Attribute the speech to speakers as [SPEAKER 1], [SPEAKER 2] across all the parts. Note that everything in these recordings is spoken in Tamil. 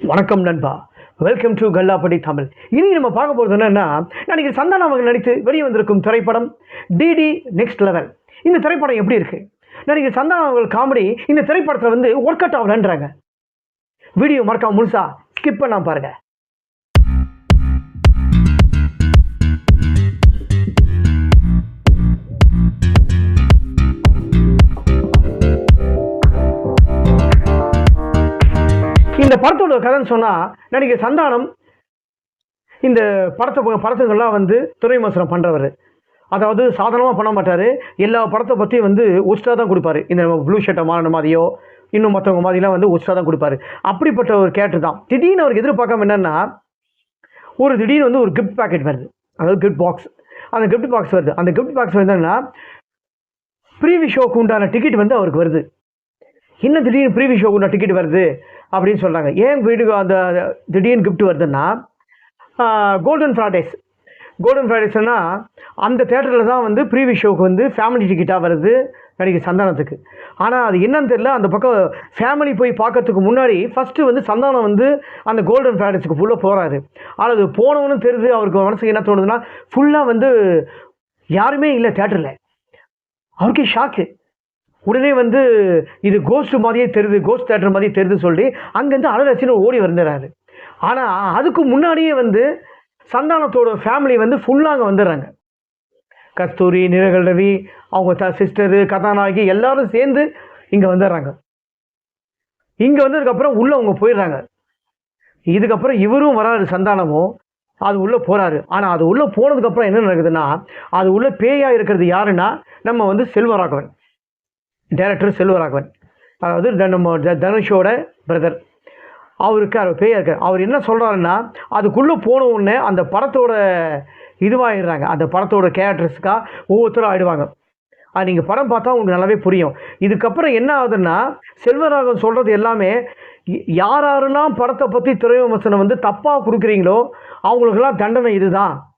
[SPEAKER 1] வணக்கம் நண்பா. Welcome to Kallappadi Tamil. இனி நம்ம பார்க்க போகிறது என்னென்னா நடிகர் சந்தானம் அவர்கள் நடித்து வெளியே வந்திருக்கும் திரைப்படம் டிடி நெக்ஸ்ட் லெவல் இந்த திரைப்படம் எப்படி இருக்குது நடிகர் சந்தானம் அவர்கள் காமெடி இந்த திரைப்படத்தில் வந்து ஒர்க் அவுட் ஆகலன்றாங்க வீடியோ மறக்காம முழுசா ஸ்கிப் பண்ணாம பாருங்கள் படத்தோட கதைன்னு சொன்னால் நடிகர் சந்தானம் இந்த படத்தை படத்துங்கள்லாம் வந்து துறை விமர்சனம் பண்ணுறவர் அதாவது சாதாரணமாக பண்ண மாட்டார். எல்லா படத்தை பற்றியும் வந்து ஒஸ்ட்டாக தான் கொடுப்பாரு. இந்த நம்ம ப்ளூ ஷர்ட்டை மாறின மாதிரியோ இன்னும் மற்றவங்க மாதிரிலாம் வந்து ஒஸ்ட்டாக தான் கொடுப்பாரு. அப்படிப்பட்ட ஒரு கேட்டு தான். திடீர்னு அவருக்கு எதிர்பார்க்காம என்னென்னா ஒரு திடீர்னு வந்து ஒரு கிஃப்ட் பேக்கெட் வருது. அதாவது கிஃப்ட் பாக்ஸ் அந்த கிஃப்ட் பாக்ஸ் வருது. அந்த கிஃப்ட் பாக்ஸ் என்னென்னா ப்ரீவி ஷோக்கு உண்டான டிக்கெட் வந்து அவருக்கு வருது. என்ன திடீர்னு ப்ரீவி ஷோக்கு உண்டான டிக்கெட் வருது? அப்படின்னு சொல்கிறாங்க ஏன் வீட்டுக்கு அந்த திடீர்னு கிஃப்ட் வருதுன்னா கோல்டன் ஃப்ரைடேஸ் கோல்டன் ஃப்ரைடேஸ்னா அந்த தேட்டரில் தான் வந்து ப்ரீவி ஷோக்கு வந்து ஃபேமிலி டிக்கெட்டாக வருது நடிகர் சந்தானத்துக்கு. ஆனால் அது என்னன்னு தெரியல. அந்த பக்கம் ஃபேமிலி போய் பார்க்கறதுக்கு முன்னாடி ஃபஸ்ட்டு வந்து சந்தானம் வந்து அந்த கோல்டன் ஃப்ரைடேஸுக்கு ஃபுல்லாக போகிறாரு ஆனால் அது போனவனும் தெரியுது. அவருக்கு மனசுக்கு என்ன தோணுதுன்னா ஃபுல்லாக வந்து யாருமே இல்லை தேட்டரில் அவருக்கே ஷாக்கு உடனே வந்து இது கோஸ்ட் மாதிரியே தெரியுது கோஸ்ட் தேட்டர் மாதிரியே தெரியுது சொல்லி அங்கேருந்து அழகச்சின்னு ஓடி வந்துடுறாரு. ஆனால் அதுக்கு முன்னாடியே வந்து சந்தானத்தோட ஃபேமிலி வந்து ஃபுல்லாக அங்கே வந்துடுறாங்க. கஸ்தூரி நிரகல் ரவி அவங்க த சிஸ்டரு கதாநாயகி எல்லாரும் சேர்ந்து இங்கே வந்துடுறாங்க. இங்கே வந்ததுக்கப்புறம் உள்ளே அவங்க போயிடுறாங்க. இதுக்கப்புறம் இவரும் வராரு சந்தானமும் அது உள்ளே போகிறாரு ஆனால் அது உள்ளே போனதுக்கப்புறம் என்ன நடக்குதுன்னா அது உள்ளே பேயாக இருக்கிறது யாருன்னா நம்ம வந்து செல்வராகவன். டைரக்டர் செல்வராகவன். அதாவது த- நம்ம த- தனுஷோட பிரதர் அவருக்கு அவர் பேயா இருக்கார். அவர் என்ன சொல்கிறாருன்னா அதுக்குள்ளே போன உடனே அந்த படத்தோட இதுவாகிடுறாங்க அந்த படத்தோட கேரக்டர்ஸுக்காக ஒவ்வொருத்தரும் ஆயிடுவாங்க. அது நீங்கள் படம் பார்த்தா உங்களுக்கு நல்லாவே புரியும். இதுக்கப்புறம் என்ன ஆகுதுன்னா செல்வராகவன் சொல்கிறது எல்லாமே யார் யாரெல்லாம் படத்தை பற்றி திரை விமர்சனம் வந்து தப்பாக கொடுக்குறீங்களோ அவங்களுக்கெல்லாம் தண்டனை இதுதான்.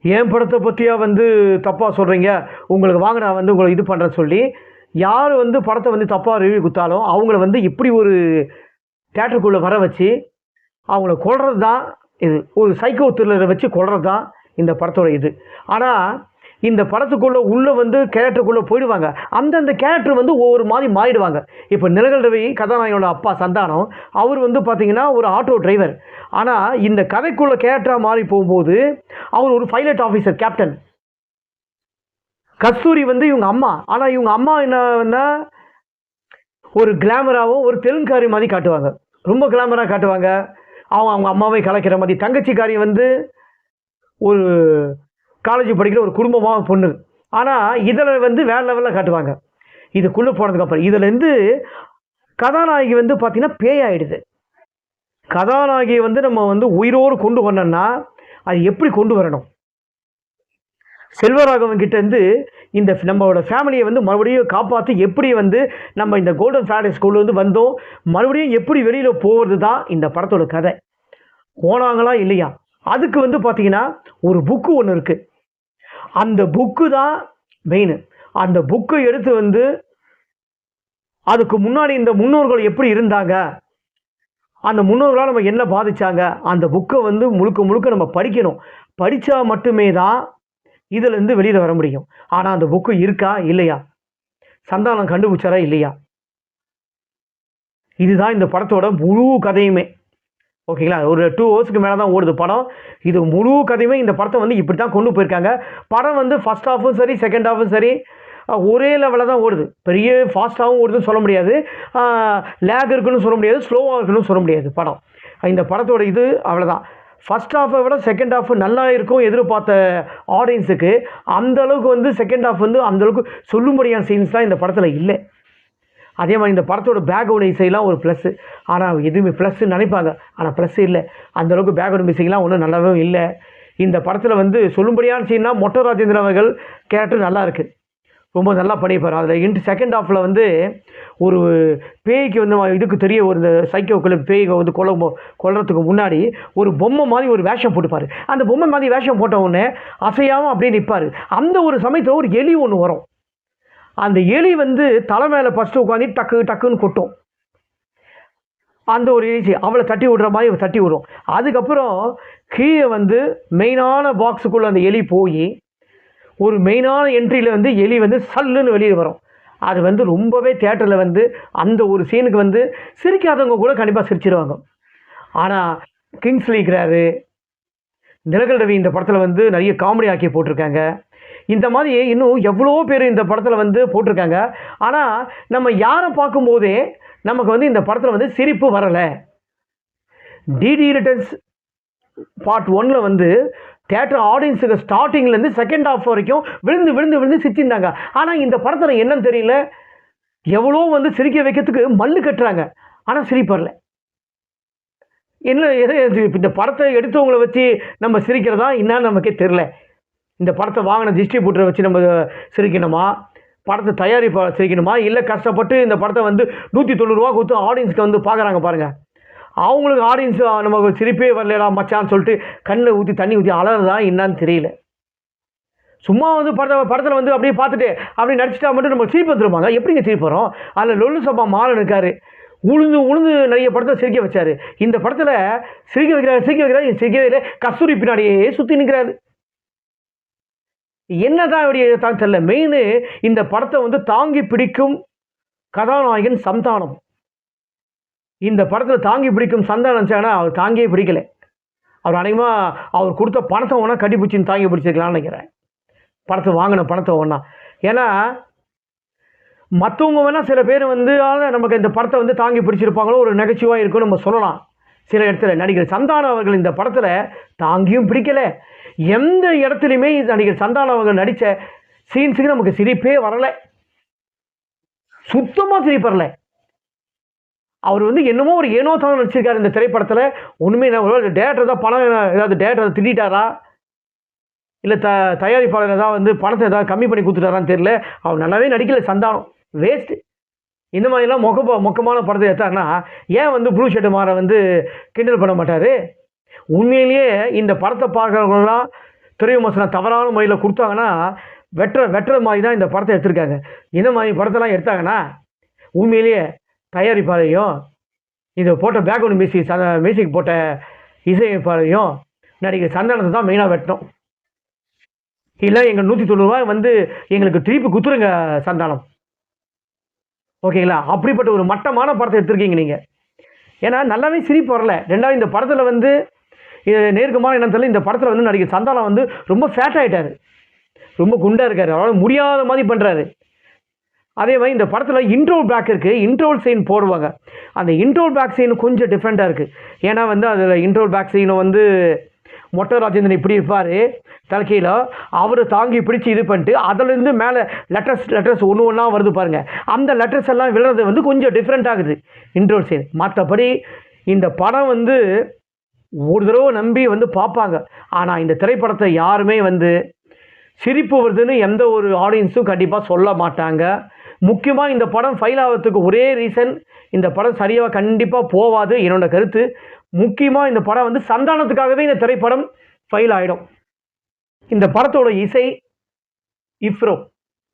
[SPEAKER 1] என் படத்தை பற்றியா வந்து தப்பாக சொல்கிறீங்க உங்களுக்கு வாங்க நான் வந்து உங்களை இது பண்ணுறேன்னு சொல்லி யார் வந்து படத்தை வந்து தப்பாக ரிவ்யூ கொடுத்தாலும் அவங்கள வந்து இப்படி ஒரு தேட்டருக்குள்ளே வர வச்சு அவங்கள கொல்றது தான் இது. ஒரு சைக்கோ த்ரில்லரை வச்சு கொல்றது தான் இந்த படத்தோட இது. ஆனால் இந்த படத்துக்குள்ளே உள்ளே வந்து கேரக்டருக்குள்ளே போயிடுவாங்க. அந்தந்த கேரக்டர் வந்து ஒவ்வொரு மாதிரி மாறிடுவாங்க. இப்போ நிலகல் ரவி கதாநாயகனோட அப்பா சந்தானம் அவர் வந்து பார்த்திங்கன்னா ஒரு ஆட்டோ டிரைவர் ஆனால் இந்த கதைக்குள்ள கேரக்டராக மாறி போகும்போது அவர் ஒரு பைலட் ஆஃபீஸர் கேப்டன் கஸ்தூரி வந்து இவங்க அம்மா. ஆனால் இவங்க அம்மா என்னன்னா ஒரு கிளாமராகவும் ஒரு தெலுங்காரி மாதிரி காட்டுவாங்க. ரொம்ப கிளாமராக காட்டுவாங்க. அவங்க அவங்க அம்மாவை கலைக்கிற மாதிரி. தங்கச்சிக்காரி வந்து ஒரு காலேஜ் படிக்கிற ஒரு குடும்பமாக பொண்ணு. ஆனால் இதில் வந்து வேறு லெவலில் காட்டுவாங்க. இதுக்குள்ளே போனதுக்கப்புறம் இதுலேருந்து கதாநாயகி வந்து பார்த்திங்கன்னா பேயாயிடுது கதாநாயகியை வந்து நம்ம வந்து உயிரோடு கொண்டு வரணும்னா அது எப்படி கொண்டு வரணும்? செல்வராகவன் கிட்டேருந்து இந்த நம்மளோட ஃபேமிலியை வந்து மறுபடியும் காப்பாற்றி எப்படி வந்து நம்ம இந்த கோல்டன் ஃபேடஸ் ஸ்கூல்லேருந்து வந்து வந்தோம் மறுபடியும் எப்படி வெளியில் போகிறது தான் இந்த படத்தோட கதை. போனாங்களா இல்லையா? அதுக்கு வந்து பார்த்தீங்கன்னா ஒரு புக்கு ஒன்று இருக்குது அந்த புக்கு தான் மெயின் அந்த புக்கை எடுத்து வந்து அதுக்கு முன்னாடி இந்த முன்னோர்கள் எப்படி இருந்தாங்க? அந்த முன்னோர்களால் நம்ம என்ன பாதித்தாங்க அந்த புக்கை வந்து முழுக்க முழுக்க நம்ம படிக்கணும். படித்தா மட்டுமே தான் இதுலேருந்து வெளியில் வர முடியும். ஆனால் அந்த புக்கு இருக்கா? இல்லையா? சந்தானம் கண்டுபிடிச்சாரா? இல்லையா? இதுதான் இந்த படத்தோட முழு கதையுமே. ஓகேங்களா? ஒரு டூ ஹவர்ஸ்க்கு மேலே தான் ஓடுது படம். இது முழு கதையுமே இந்த படத்தை வந்து இப்படி தான் கொண்டு போயிருக்காங்க. படம் வந்து ஃபஸ்ட் ஹாஃபும் சரி செகண்ட் ஹாஃபும் சரி ஒரே லெவலில் தான் ஓடுது. பெரிய ஃபாஸ்ட்டாகவும் ஓடுதுன்னு சொல்ல முடியாது. லேக் இருக்குன்னு சொல்ல முடியாது. ஸ்லோவாக இருக்குன்னு சொல்ல முடியாது படம். இந்த படத்தோட இது அவ்வளோதான் ஃபர்ஸ்ட் ஹாஃபை விட செகண்ட் ஹாஃப் நல்லா இருக்கும் எதிர்பார்த்த ஆடியன்ஸுக்கு அந்த அளவுக்கு வந்து செகண்ட் ஹாஃப் வந்து அந்த அளவுக்கு சொல்லும்படியான சீன்ஸ்லாம் இந்த படத்தில் இல்லை. அதே மாதிரி இந்த படத்தோட பேக்ரவுண்ட் இசைலாம் ஒரு ப்ளஸ்ஸு ஆனால் எதுவுமே ப்ளஸ்ஸு நினைப்பாங்க. ஆனால் ப்ளஸ் இல்லை. அந்த அளவுக்கு பேக்ரவுண்ட் இசைலாம் ஒன்றும் நல்லாவே இல்லை. இந்த படத்தில் வந்து சொல்லும்படியான சீன்னா மொட்டை ராஜேந்திரன் அவர்கள் கேரக்டர் நல்லா இருக்குது ரொம்ப நல்லா பண்ணியிருப்பார் அதில் இன்ட்டு செகண்ட் ஆஃபில் வந்து ஒரு பேய்க்கு வந்து இதுக்கு தெரிய ஒரு இந்த சைக்கோக்குள்ள பேய்க்கு வந்து கொல்ல கொல்றதுக்கு முன்னாடி ஒரு பொம்மை மாதிரி ஒரு வேஷம் போட்டுப்பார். அந்த பொம்மை மாதிரி வேஷம் போட்ட உடனே அசையாமல் அப்படியே நிற்பார் அந்த ஒரு சமயத்தில் ஒரு எலி ஒன்று வரும். அந்த எலி வந்து தலை மேலே ஃபஸ்ட்டு உட்காந்து டக்கு டக்குன்னு கொட்டும். அந்த ஒரு எலிச்சி அவளை தட்டி விடுற மாதிரி தட்டி விடும். அதுக்கப்புறம் கீழே வந்து மெயினான பாக்ஸுக்குள்ளே அந்த எலி போய் ஒரு மெயினான என்ட்ரியில் வந்து எலி வந்து சல்லுன்னு வெளியே வரும். அது வந்து ரொம்பவே தேட்டரில் வந்து அந்த ஒரு சீனுக்கு வந்து சிரிக்காதவங்க கூட கண்டிப்பாக சிரிச்சிருவாங்க. ஆனால் கிங்ஸ்லி இருக்கிறாரு. நிலகல் ரவி இந்த படத்தில் வந்து நிறைய காமெடி ஆக்கி போட்டிருக்காங்க. இந்த மாதிரி இன்னும் எவ்வளோ பேர் இந்த படத்தில் வந்து போட்டிருக்காங்க. ஆனால் நம்ம யாரை பார்க்கும்போதே நமக்கு வந்து இந்த படத்தில் வந்து சிரிப்பு வரலை. டிடி ரிட்டர்ன்ஸ் பார்ட் ஒன்ல வந்து தேட்டர் ஆடியன்ஸுக்கு ஸ்டார்டிங்லேருந்து செகண்ட் ஹாஃப் வரைக்கும் விழுந்து விழுந்து விழுந்து சிரிச்சிருந்தாங்க. ஆனால் இந்த படத்தில் என்னன்னு தெரியல. எவ்வளோ வந்து சிரிக்க வைக்கிறதுக்கு மல்லு கட்டுறாங்க. ஆனால் சிரிப்பரல. என்ன எது இந்த படத்தை எடுத்தவங்கள வச்சு நம்ம சிரிக்கிறதா என்னன்னு நமக்கே தெரில இந்த படத்தை வாங்கின டிஸ்ட்ரிபியூட்டரை வச்சு நம்ம சிரிக்கணுமா? படத்தை தயாரிப்பா சிரிக்கணுமா? இல்லை கஷ்டப்பட்டு இந்த படத்தை வந்து நூற்றி தொண்ணூறுரூவா கொடுத்து ஆடியன்ஸ்க்கு வந்து பார்க்குறாங்க பாருங்கள் அவங்களுக்கு ஆடியன்ஸ் நமக்கு சிரிப்பே வரலடா மச்சான்னு சொல்லிட்டு கண்ணில் ஊற்றி தண்ணி ஊற்றி அலறதா என்னன்னு தெரியல. சும்மா வந்து படத்தை படத்தில் வந்து அப்படியே பார்த்துட்டு அப்படி நடிச்சிட்டா மட்டும் நம்ம சிரிப்பு வந்துருமாங்க? எப்படிங்க சிரிப்பு வரும்? அதில் லொல்லு சபா மாறன் இருக்காரு. உளுந்து உளுந்து நிறைய படத்தை சிரிக்க வச்சார். இந்த படத்தில் சிரிக்க வைக்கிறாரு சிரிக்க வைக்கிறாரு சிரிக்கவே இல்லை. கஸ்தூரி பின்னாடியே சுற்றி நிற்கிறாரு என்னதான் இப்படி தான் தெரியல. மெயின் இந்த படத்தை வந்து தாங்கி பிடிக்கும் கதாநாயகன் சந்தானம். இந்த படத்தில் தாங்கி பிடிக்கும் சந்தானம் நினச்சாங்கன்னா அவர் தாங்கியே பிடிக்கலை. அவர் அநேகமாக அவர் கொடுத்த பணத்தை ஒன்றா கட்டிப்பிடிச்சின்னு தாங்கி பிடிச்சிருக்கலாம்னு நினைக்கிறேன். படத்தை வாங்கின பணத்தை ஒன்றா ஏன்னா மற்றவங்க வேணால் சில பேர் வந்து நமக்கு இந்த படத்தை வந்து தாங்கி பிடிச்சிருப்பாங்களோ ஒரு நெகச்சிவாக இருக்கும்னு நம்ம சொல்லலாம். சில இடத்துல நடிகர் சந்தானம் அவர்கள் இந்த படத்தில் தாங்கியும் பிடிக்கலை. எந்த இடத்துலையுமே நடிகர் சந்தானம் அவர்கள் நடித்த சீன்ஸுக்கு நமக்கு சிரிப்பே வரலை. சுத்தமாக சிரிப்பு வரலை. அவர் வந்து என்னமோ ஒரு ஏனோ தான் நடிச்சிருக்காரு இந்த திரைப்படத்தில். ஒன்றுமே டேரக்டர் தான் பணம் ஏதாவது டேரக்டர் திட்டாரா இல்லை த தயாரிப்பாளர் ஏதாவது வந்து பணத்தை ஏதாவது கம்மி பண்ணி கொடுத்துட்டாரான்னு தெரியல. அவர் நல்லாவே நடிக்கல சந்தானம். வேஸ்ட்டு இந்த மாதிரிலாம் மொக்க மொக்கமான படத்தை எடுத்தாருன்னா ஏன் வந்து ப்ளூ ஷர்ட் மாற வந்து கிண்டல் பண்ண மாட்டார்? உண்மையிலேயே இந்த படத்தை பார்க்குறவங்களாம் துறை விமர்சனம் தவறான முறையில் கொடுத்தாங்கன்னா வெட்டுற வெட்டுற மாதிரி தான் இந்த படத்தை எடுத்திருக்காங்க. இந்த மாதிரி படத்தெல்லாம் எடுத்தாங்கன்னா உண்மையிலேயே தயாரிப்பாளையும் இது போட்ட பேக்ரவுண்ட் மியூசிக் ச மியூசிக் போட்ட இசையமைப்பாளையும் நடிகர் சந்தனத்தை தான் மெயினாக வெட்டணும் இல்லை எங்கள் நூற்றி தொண்ணூறுரூவா வந்து எங்களுக்கு திருப்பி குத்துருங்க சந்தானம். ஓகேங்களா? அப்படிப்பட்ட ஒரு மட்டமான படத்தை எடுத்திருக்கீங்க நீங்கள் ஏன்னா நல்லாவே சிரிப்பு வரல. ரெண்டாவது இந்த படத்தில் வந்து இது நேர்க்கமான என்னன்னு தெரியல இந்த படத்தில் வந்து நடிகர் சந்தானம் வந்து ரொம்ப ஃபேட் ஆகிட்டார் ரொம்ப குண்டாக இருக்கார். அவரால் முடியாத மாதிரி பண்ணுறாரு அதே மாதிரி இந்த படத்தில் இன்ட்ரோல் பேக் இருக்குது இன்ட்ரோல் சீன் போடுவாங்க. அந்த இன்ட்ரோல் பேக் சீன் கொஞ்சம் டிஃப்ரெண்ட்டாக இருக்குது ஏன்னா வந்து அதில் இன்ட்ரோல் பேக் சீனை வந்து மொட்டை ராஜேந்திரன் இப்படி இருப்பார் தலைக்கையில் அவர் தாங்கி பிடிச்சி இது பண்ணிட்டு அதுலேருந்து மேலே லெட்டர்ஸ் லெட்டர்ஸ் ஒன்று ஒன்றா வருது பாருங்கள் அந்த லெட்டர்ஸ் எல்லாம் விழுறது வந்து கொஞ்சம் டிஃப்ரெண்ட் ஆகுது. இன்ட்ரோல் சீன் மற்றபடி இந்த படம் வந்து ஒரு தடவை நம்பி வந்து பார்ப்பாங்க. ஆனால் இந்த திரைப்படத்தை யாருமே வந்து சிரிப்பு வருதுன்னு எந்த ஒரு ஆடியன்ஸும் கண்டிப்பாக சொல்ல மாட்டாங்க. முக்கியமாக இந்த படம் ஃபைல் ஆகிறதுக்கு ஒரே ரீசன் இந்த படம் சரியாக கண்டிப்பாக போவாது என்னோட கருத்து. முக்கியமாக இந்த படம் வந்து சந்தானத்துக்காகவே இந்த திரைப்படம் ஃபைல் ஆகிடும் இந்த படத்தோட இசை இஃப்ரோ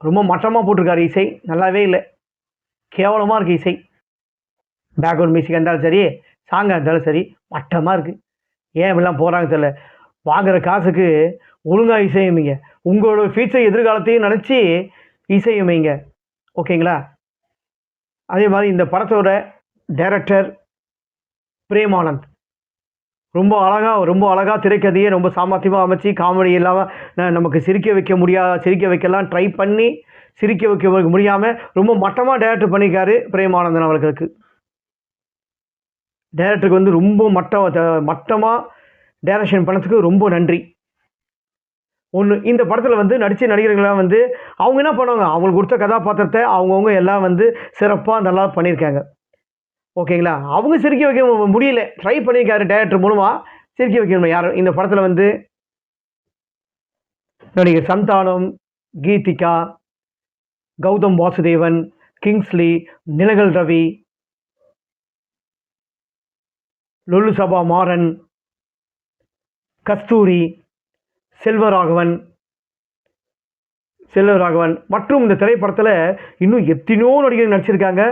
[SPEAKER 1] ரொம்ப மட்டமாக போட்டிருக்காரு இசை. நல்லாவே இல்லை. கேவலமாக இருக்குது இசை. பேக்ரவுண்ட் மியூசிக் இருந்தாலும் சரி சாங்காக இருந்தாலும் சரி மட்டமாக இருக்குது ஏன் இப்படிலாம் போகிறாங்க தெரியல. வாங்குற காசுக்கு ஒழுங்காக இசையமைங்க உங்களோட ஃபியூச்சர் எதிர்காலத்தையும் நினச்சி இசையுமைங்க ஓகேங்களா? அதே மாதிரி இந்த படத்தோட டைரக்டர் பிரேமானந்த். ரொம்ப அழகாக ரொம்ப அழகாக திரைக்கதையை ரொம்ப சாமர்த்தியமாக அமைச்சு காமெடி இல்லாமல் நமக்கு சிரிக்க வைக்க முடியாத சிரிக்க வைக்கலாம் ட்ரை பண்ணி சிரிக்க வைக்க முடியாமல் ரொம்ப மட்டமாக டைரக்டர் பண்ணியிருக்காரு பிரேமானந்தன் அவர்களுக்கு. டைரக்டருக்கு வந்து ரொம்ப மட்டம் மட்டமாக டைரக்ஷன் பண்ணதுக்கு ரொம்ப நன்றி. ஒன்று இந்த படத்தில் வந்து நடித்த நடிகர்கள்லாம் வந்து அவங்க என்ன பண்ணுவாங்க? அவங்களுக்கு கொடுத்த கதாபாத்திரத்தை அவங்கவுங்க எல்லாம் வந்து சிறப்பாக நல்லா பண்ணியிருக்காங்க. ஓகேங்களா? அவங்க சிரிக்க வைக்க முடியல. ட்ரை பண்ணியிருக்காரு டேரக்டர் மூலமாக சிரிக்க வைக்கணும் யாரும் இந்த படத்தில் வந்து நடிகர் சந்தானம் கீதிகா கௌதம் வாசுதேவன் கிங்ஸ்லி நிலகல் ரவி லொல்லு சபா மாறன் கஸ்தூரி செல்வராகவன் செல்வராகவன். மற்றும் இந்த திரைப்படத்தில் இன்னும் எத்தனையோ நடிகர்கள் நடிச்சிருக்காங்க.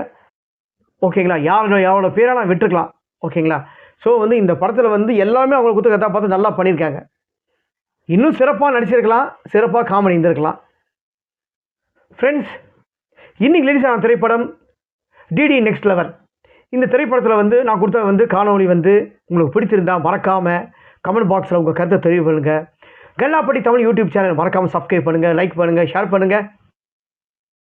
[SPEAKER 1] ஓகேங்களா? யாரோட யாரோட பேரை நான் விட்டுருக்கலாம். ஓகேங்களா? ஸோ வந்து இந்த படத்தில் வந்து எல்லாமே அவங்க கொடுத்த கதாபாத்திரம் நல்லா பண்ணியிருக்காங்க. இன்னும் சிறப்பாக நடிச்சிருக்கலாம். சிறப்பாக காமெடி இருந்திருக்கலாம். ஃப்ரெண்ட்ஸ் இன்னைக்கு லேடிஸ் ஆன திரைப்படம் டிடி நெக்ஸ்ட் லெவல் இந்த திரைப்படத்தில் வந்து நான் கொடுத்த வந்து காணொலி வந்து உங்களுக்கு பிடிச்சிருந்தா மறக்காமல் கமெண்ட் பாக்ஸில் உங்கள் கருத்தை தெரிவு பண்ணுங்கள் கல்லாப்பட்டி தமிழ் யூடியூப் சேனல் மறக்காமல் சப்ஸ்கிரைப் பண்ணுங்கள் லைக் பண்ணுங்கள் ஷேர் பண்ணுங்கள்